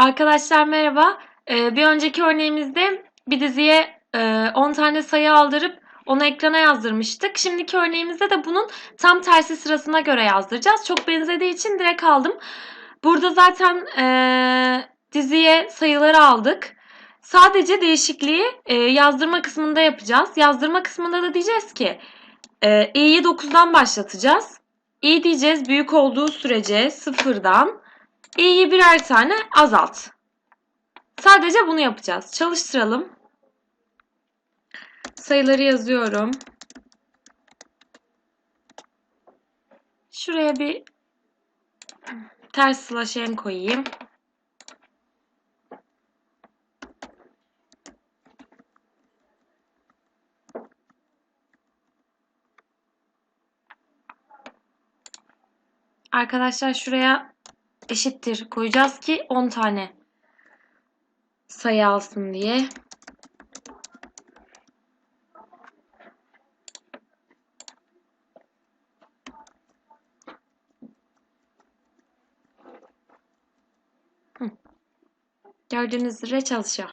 Arkadaşlar merhaba. Ee, bir önceki örneğimizde bir diziye e, 10 tane sayı aldırıp onu ekrana yazdırmıştık. Şimdiki örneğimizde de bunun tam tersi sırasına göre yazdıracağız. Çok benzediği için direkt aldım. Burada zaten e, diziye sayıları aldık. Sadece değişikliği e, yazdırma kısmında yapacağız. Yazdırma kısmında da diyeceğiz ki e, i'yi 9'dan başlatacağız. i diyeceğiz büyük olduğu sürece sıfırdan i'yi birer tane azalt. Sadece bunu yapacağız. Çalıştıralım. Sayıları yazıyorum. Şuraya bir ters slash n koyayım. Arkadaşlar şuraya eşittir koyacağız ki 10 tane sayı alsın diye. Gördüğünüz üzere çalışıyor.